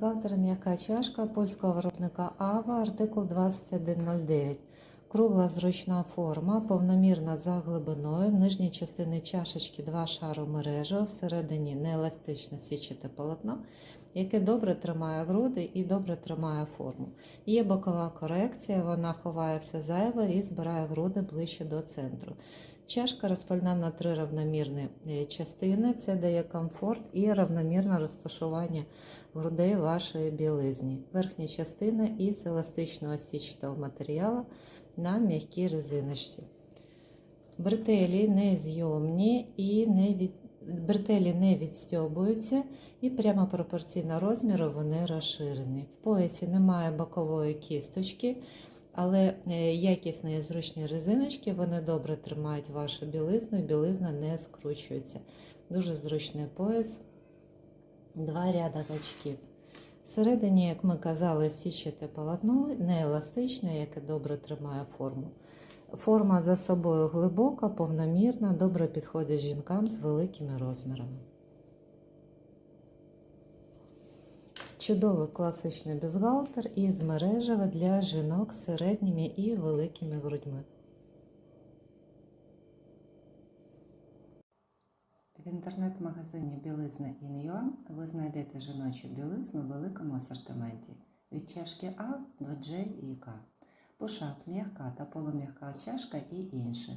Бюстгальтер м'яка чашка польського виробника Ава, артикул 2109. Кругла зручна форма, повномірна за глибиною. В нижній частині чашечки два шару мережа, всередині нееластичне січате полотно, яке добре тримає груди і добре тримає форму. Є бокова корекція, вона ховає все зайве і збирає груди ближче до центру. Чашка розпальна на три рівномірні е, частини. Це дає комфорт і рівномірне розташування грудей вашої білизні. Верхня частина із еластичного стічного матеріалу на м'якій резиночці. Бретелі не зйомні і не від... бретелі не відстьобуються і прямо пропорційно розміру вони розширені. В поясі немає бокової кісточки. Але е, якісні зручні резиночки вони добре тримають вашу білизну, і білизна не скручується. Дуже зручний пояс, два ряда гачків. Всередині, як ми казали, січате полотно, не еластичне, яке добре тримає форму. Форма за собою глибока, повномірна, добре підходить жінкам з великими розмірами. Чудовий класичний бюстгальтер із мережева для жінок з середніми і великими грудьми. В інтернет-магазині Білизна Ін'Юа ви знайдете жіночу білизну в великому асортименті від чашки А до J і К, пушак, м'яка та полум'яка чашка і інше.